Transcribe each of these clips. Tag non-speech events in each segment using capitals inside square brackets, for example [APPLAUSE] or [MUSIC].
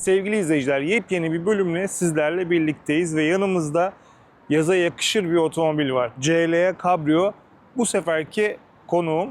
Sevgili izleyiciler, yepyeni bir bölümle sizlerle birlikteyiz ve yanımızda yaza yakışır bir otomobil var. CLA Cabrio bu seferki konuğum.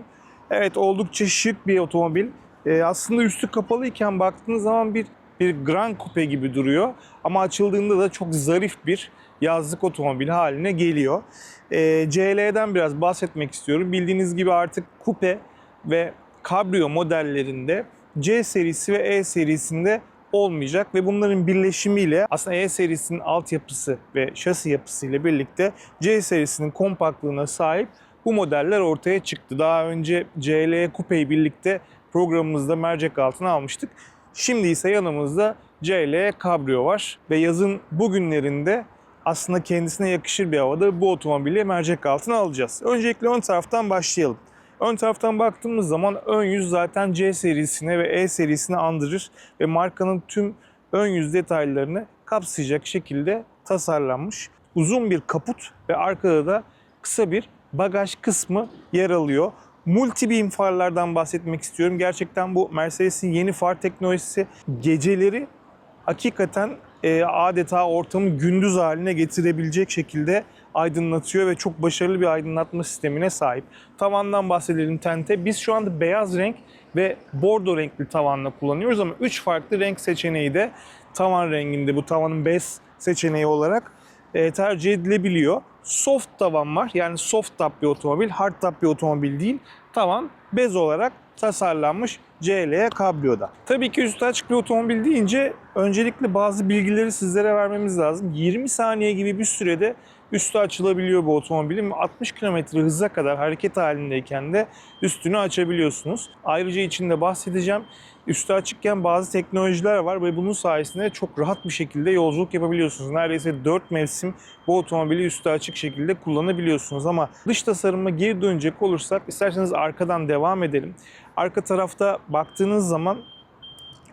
Evet oldukça şık bir otomobil. Ee, aslında üstü kapalıyken baktığınız zaman bir bir Grand Coupe gibi duruyor. Ama açıldığında da çok zarif bir yazlık otomobil haline geliyor. Ee, CL'den biraz bahsetmek istiyorum. Bildiğiniz gibi artık Coupe ve Cabrio modellerinde C serisi ve E serisinde olmayacak ve bunların birleşimiyle aslında E serisinin altyapısı ve şasi yapısıyla birlikte C serisinin kompaktlığına sahip bu modeller ortaya çıktı. Daha önce CLE Coupe'yi birlikte programımızda mercek altına almıştık. Şimdi ise yanımızda CLE Cabrio var ve yazın bugünlerinde aslında kendisine yakışır bir havada bu otomobili mercek altına alacağız. Öncelikle ön taraftan başlayalım. Ön taraftan baktığımız zaman ön yüz zaten C serisine ve E serisine andırır ve markanın tüm ön yüz detaylarını kapsayacak şekilde tasarlanmış. Uzun bir kaput ve arkada da kısa bir bagaj kısmı yer alıyor. Multi beam farlardan bahsetmek istiyorum. Gerçekten bu Mercedes'in yeni far teknolojisi geceleri hakikaten e, adeta ortamı gündüz haline getirebilecek şekilde aydınlatıyor ve çok başarılı bir aydınlatma sistemine sahip. Tavandan bahsedelim tente. Biz şu anda beyaz renk ve bordo renkli tavanla kullanıyoruz ama 3 farklı renk seçeneği de tavan renginde bu tavanın bez seçeneği olarak e, tercih edilebiliyor. Soft tavan var. Yani soft top bir otomobil, hard top bir otomobil değil. Tavan bez olarak tasarlanmış CLE Cabrio'da. Tabii ki üstü açık bir otomobil deyince öncelikle bazı bilgileri sizlere vermemiz lazım. 20 saniye gibi bir sürede üstü açılabiliyor bu otomobilin. 60 km hıza kadar hareket halindeyken de üstünü açabiliyorsunuz. Ayrıca içinde bahsedeceğim. Üstü açıkken bazı teknolojiler var ve bunun sayesinde çok rahat bir şekilde yolculuk yapabiliyorsunuz. Neredeyse 4 mevsim bu otomobili üstü açık şekilde kullanabiliyorsunuz. Ama dış tasarıma geri dönecek olursak isterseniz arkadan devam edelim. Arka tarafta baktığınız zaman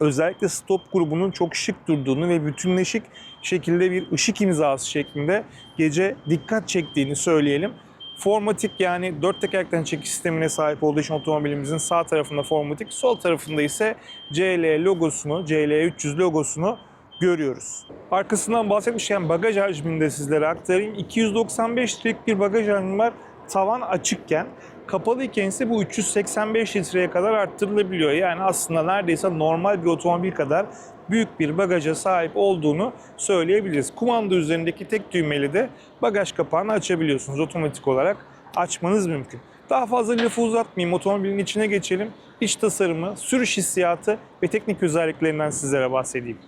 özellikle stop grubunun çok şık durduğunu ve bütünleşik şekilde bir ışık imzası şeklinde gece dikkat çektiğini söyleyelim. Formatik yani dört tekerlekten çekiş sistemine sahip olduğu için otomobilimizin sağ tarafında formatik, sol tarafında ise CL logosunu, CL300 logosunu görüyoruz. Arkasından bahsetmişken bagaj hacmini de sizlere aktarayım. 295 litrelik bir bagaj hacmi var tavan açıkken. Kapalıyken ise bu 385 litreye kadar arttırılabiliyor. Yani aslında neredeyse normal bir otomobil kadar büyük bir bagaja sahip olduğunu söyleyebiliriz. Kumanda üzerindeki tek düğmeli de bagaj kapağını açabiliyorsunuz. Otomatik olarak açmanız mümkün. Daha fazla lafı uzatmayayım. Otomobilin içine geçelim. İç tasarımı, sürüş hissiyatı ve teknik özelliklerinden sizlere bahsedeyim.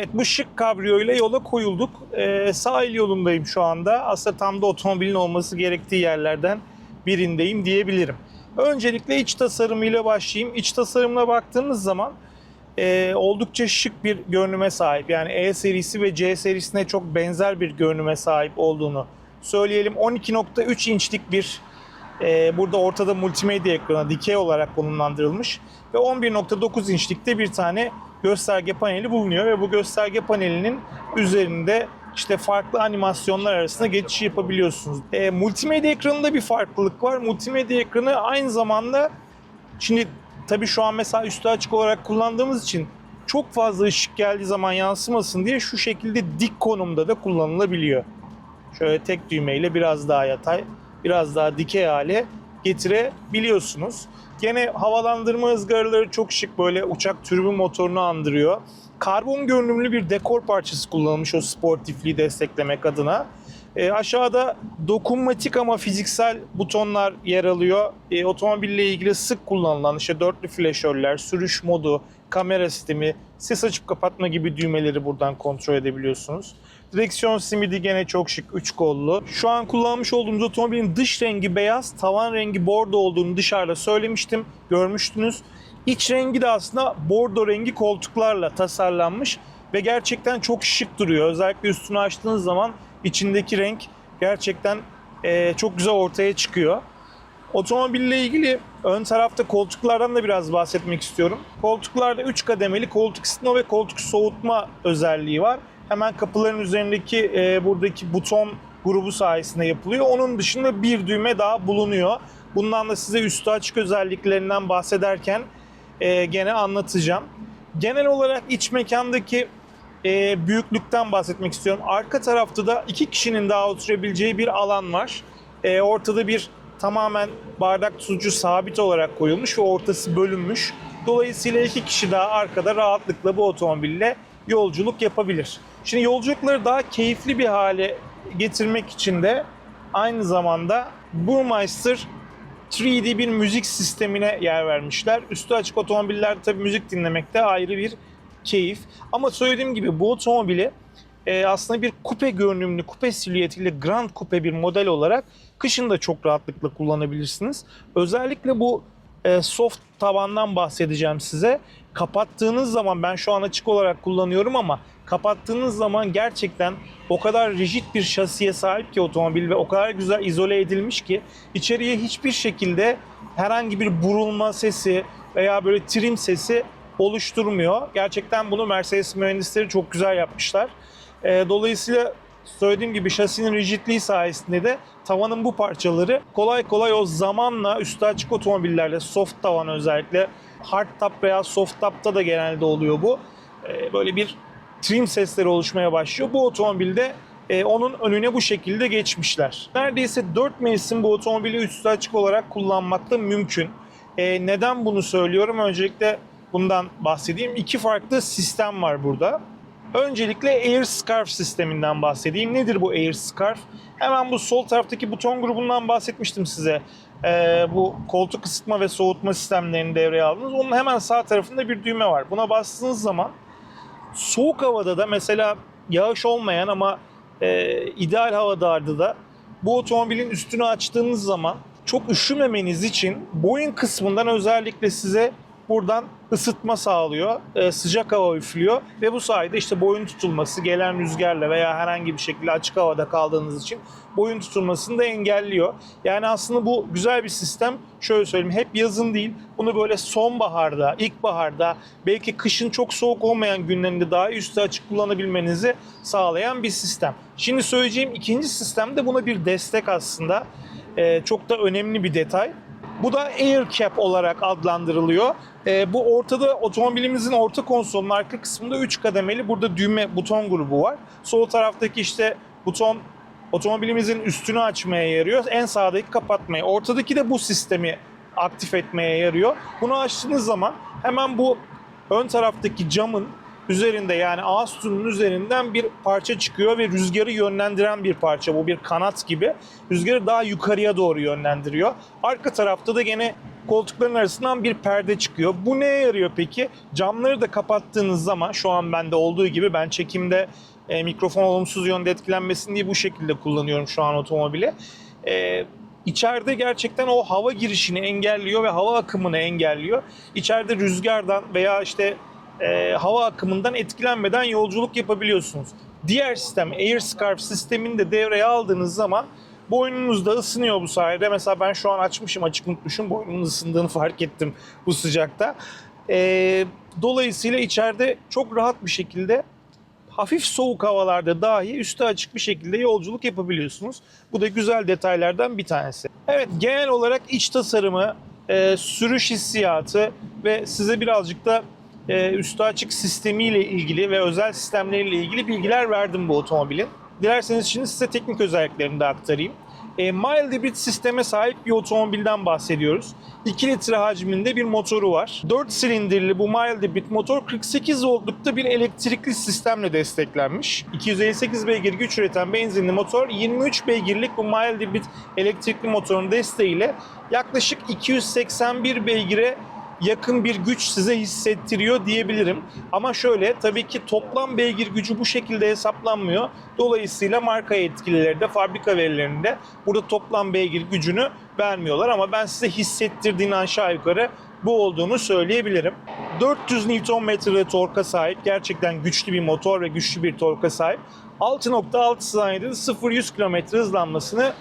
Evet bu şık kabrio ile yola koyulduk. Ee, sahil yolundayım şu anda. Aslında tam da otomobilin olması gerektiği yerlerden birindeyim diyebilirim. Öncelikle iç tasarımıyla başlayayım. İç tasarımına baktığımız zaman e, oldukça şık bir görünüme sahip. Yani E serisi ve C serisine çok benzer bir görünüme sahip olduğunu söyleyelim. 12.3 inçlik bir e, burada ortada multimedya ekranı dikey olarak konumlandırılmış ve 11.9 inçlikte bir tane gösterge paneli bulunuyor ve bu gösterge panelinin üzerinde işte farklı animasyonlar arasında geçiş yapabiliyorsunuz. E, multimedya ekranında bir farklılık var. Multimedya ekranı aynı zamanda şimdi tabii şu an mesela üstü açık olarak kullandığımız için çok fazla ışık geldiği zaman yansımasın diye şu şekilde dik konumda da kullanılabiliyor. Şöyle tek düğmeyle biraz daha yatay, biraz daha dikey hale getirebiliyorsunuz. Gene havalandırma ızgaraları çok şık böyle uçak türbün motorunu andırıyor. Karbon görünümlü bir dekor parçası kullanılmış o sportifliği desteklemek adına. E, aşağıda dokunmatik ama fiziksel butonlar yer alıyor. E, otomobille ilgili sık kullanılan işte dörtlü flaşörler, sürüş modu, kamera sistemi, ses açıp kapatma gibi düğmeleri buradan kontrol edebiliyorsunuz. Direksiyon simidi gene çok şık, 3 kollu. Şu an kullanmış olduğumuz otomobilin dış rengi beyaz, tavan rengi bordo olduğunu dışarıda söylemiştim, görmüştünüz. İç rengi de aslında bordo rengi koltuklarla tasarlanmış ve gerçekten çok şık duruyor. Özellikle üstünü açtığınız zaman içindeki renk gerçekten e, çok güzel ortaya çıkıyor. Otomobille ilgili ön tarafta koltuklardan da biraz bahsetmek istiyorum. Koltuklarda 3 kademeli koltuk ısıtma ve koltuk soğutma özelliği var. Hemen kapıların üzerindeki e, buradaki buton grubu sayesinde yapılıyor. Onun dışında bir düğme daha bulunuyor. Bundan da size üstü açık özelliklerinden bahsederken e, gene anlatacağım. Genel olarak iç mekandaki e, büyüklükten bahsetmek istiyorum. Arka tarafta da iki kişinin daha oturabileceği bir alan var. E, ortada bir tamamen bardak tutucu sabit olarak koyulmuş ve ortası bölünmüş. Dolayısıyla iki kişi daha arkada rahatlıkla bu otomobille yolculuk yapabilir. Şimdi yolculukları daha keyifli bir hale getirmek için de aynı zamanda Burmeister 3D bir müzik sistemine yer vermişler. Üstü açık otomobillerde tabii müzik dinlemekte ayrı bir keyif. Ama söylediğim gibi bu otomobili e, aslında bir kupe görünümlü, kupe silüetiyle Grand Coupe bir model olarak kışın da çok rahatlıkla kullanabilirsiniz. Özellikle bu e, soft tavandan bahsedeceğim size. Kapattığınız zaman ben şu an açık olarak kullanıyorum ama kapattığınız zaman gerçekten o kadar rigid bir şasiye sahip ki otomobil ve o kadar güzel izole edilmiş ki içeriye hiçbir şekilde herhangi bir burulma sesi veya böyle trim sesi oluşturmuyor. Gerçekten bunu Mercedes mühendisleri çok güzel yapmışlar. E, dolayısıyla söylediğim gibi şasinin rigidliği sayesinde de tavanın bu parçaları kolay kolay o zamanla üstü açık otomobillerde soft tavan özellikle hard top veya soft top'ta da genelde oluyor bu. E, böyle bir trim sesleri oluşmaya başlıyor. Bu otomobilde e, onun önüne bu şekilde geçmişler. Neredeyse 4 mevsim bu otomobili üstü açık olarak kullanmakta mümkün. E, neden bunu söylüyorum? Öncelikle bundan bahsedeyim. İki farklı sistem var burada. Öncelikle Air Scarf sisteminden bahsedeyim. Nedir bu Air Scarf? Hemen bu sol taraftaki buton grubundan bahsetmiştim size. Ee, bu koltuk ısıtma ve soğutma sistemlerini devreye aldınız. Onun hemen sağ tarafında bir düğme var. Buna bastığınız zaman soğuk havada da mesela yağış olmayan ama e, ideal havalarda da bu otomobilin üstünü açtığınız zaman çok üşümemeniz için boyun kısmından özellikle size buradan ısıtma sağlıyor, e, sıcak hava üflüyor ve bu sayede işte boyun tutulması gelen rüzgarla veya herhangi bir şekilde açık havada kaldığınız için boyun tutulmasını da engelliyor. Yani aslında bu güzel bir sistem. Şöyle söyleyeyim hep yazın değil bunu böyle sonbaharda, ilkbaharda belki kışın çok soğuk olmayan günlerinde daha üstü açık kullanabilmenizi sağlayan bir sistem. Şimdi söyleyeceğim ikinci sistem de buna bir destek aslında. E, çok da önemli bir detay. Bu da Air Cap olarak adlandırılıyor. E, bu ortada otomobilimizin orta konsolunun arka kısmında 3 kademeli burada düğme buton grubu var. Sol taraftaki işte buton otomobilimizin üstünü açmaya yarıyor. En sağdaki kapatmaya. Ortadaki de bu sistemi aktif etmeye yarıyor. Bunu açtığınız zaman hemen bu ön taraftaki camın üzerinde yani ağ sütunun üzerinden bir parça çıkıyor ve rüzgarı yönlendiren bir parça. Bu bir kanat gibi. Rüzgarı daha yukarıya doğru yönlendiriyor. Arka tarafta da gene koltukların arasından bir perde çıkıyor. Bu neye yarıyor peki? Camları da kapattığınız zaman şu an bende olduğu gibi ben çekimde e, mikrofon olumsuz yönde etkilenmesin diye bu şekilde kullanıyorum şu an otomobili. E, İçeride gerçekten o hava girişini engelliyor ve hava akımını engelliyor. İçeride rüzgardan veya işte e, hava akımından etkilenmeden yolculuk yapabiliyorsunuz. Diğer sistem Air Scarf sistemini de devreye aldığınız zaman boynunuz da ısınıyor bu sayede. Mesela ben şu an açmışım açık unutmuşum boynumun ısındığını [LAUGHS] fark ettim bu sıcakta. E, dolayısıyla içeride çok rahat bir şekilde hafif soğuk havalarda dahi üstü açık bir şekilde yolculuk yapabiliyorsunuz. Bu da güzel detaylardan bir tanesi. Evet genel olarak iç tasarımı, e, sürüş hissiyatı ve size birazcık da e, üstü açık sistemiyle ilgili ve özel sistemleriyle ilgili bilgiler verdim bu otomobilin. Dilerseniz şimdi size teknik özelliklerini de aktarayım. E, mild hibrit sisteme sahip bir otomobilden bahsediyoruz. 2 litre hacminde bir motoru var. 4 silindirli bu mild hibrit motor 48 voltlukta bir elektrikli sistemle desteklenmiş. 258 beygir güç üreten benzinli motor 23 beygirlik bu mild hibrit elektrikli motorun desteğiyle yaklaşık 281 beygire yakın bir güç size hissettiriyor diyebilirim. Ama şöyle tabii ki toplam beygir gücü bu şekilde hesaplanmıyor. Dolayısıyla marka yetkilileri de fabrika verilerinde burada toplam beygir gücünü vermiyorlar ama ben size hissettirdiğini aşağı yukarı bu olduğunu söyleyebilirim. 400 Nm torka sahip gerçekten güçlü bir motor ve güçlü bir torka sahip. 6.6 saniyede 0-100 km hızlanmasını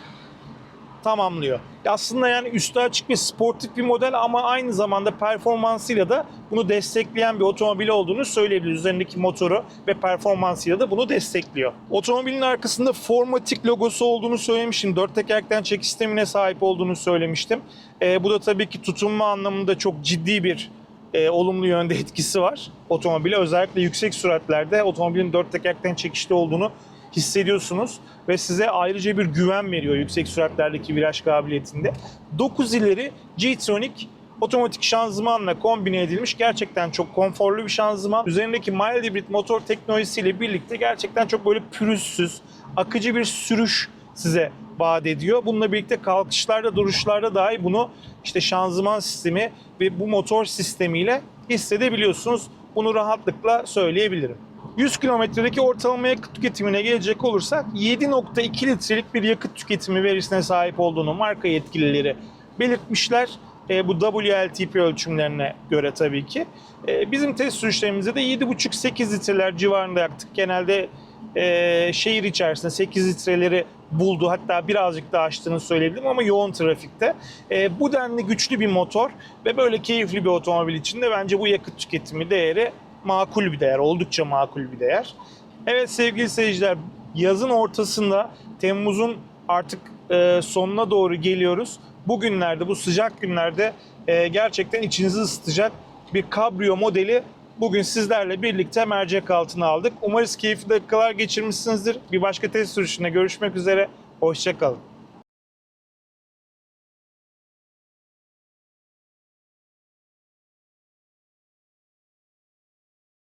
tamamlıyor. Aslında yani üstü açık ve sportif bir model ama aynı zamanda performansıyla da bunu destekleyen bir otomobil olduğunu söyleyebiliriz. Üzerindeki motoru ve performansıyla da bunu destekliyor. Otomobilin arkasında Formatic logosu olduğunu söylemiştim. Dört tekerlekten çekiş sistemine sahip olduğunu söylemiştim. Ee, bu da tabii ki tutunma anlamında çok ciddi bir e, olumlu yönde etkisi var otomobile. Özellikle yüksek süratlerde otomobilin dört tekerlekten çekişli olduğunu hissediyorsunuz ve size ayrıca bir güven veriyor yüksek süratlerdeki viraj kabiliyetinde. 9 ileri G-Tronic otomatik şanzımanla kombine edilmiş gerçekten çok konforlu bir şanzıman. Üzerindeki mild hibrid motor teknolojisiyle birlikte gerçekten çok böyle pürüzsüz, akıcı bir sürüş size vaat ediyor. Bununla birlikte kalkışlarda, duruşlarda dahi bunu işte şanzıman sistemi ve bu motor sistemiyle hissedebiliyorsunuz. Bunu rahatlıkla söyleyebilirim. 100 kilometredeki ortalama yakıt tüketimine gelecek olursak 7.2 litrelik bir yakıt tüketimi verisine sahip olduğunu marka yetkilileri belirtmişler. E, bu WLTP ölçümlerine göre tabii ki. E, bizim test sürüşlerimizde de 7.5-8 litreler civarında yaktık. Genelde e, şehir içerisinde 8 litreleri buldu. Hatta birazcık daha aştığını söyleyebilirim ama yoğun trafikte. E, bu denli güçlü bir motor ve böyle keyifli bir otomobil için de bence bu yakıt tüketimi değeri makul bir değer. Oldukça makul bir değer. Evet sevgili seyirciler yazın ortasında Temmuz'un artık e, sonuna doğru geliyoruz. Bugünlerde bu sıcak günlerde e, gerçekten içinizi ısıtacak bir kabrio modeli bugün sizlerle birlikte mercek altına aldık. Umarız keyifli dakikalar geçirmişsinizdir. Bir başka test sürüşünde görüşmek üzere. Hoşçakalın.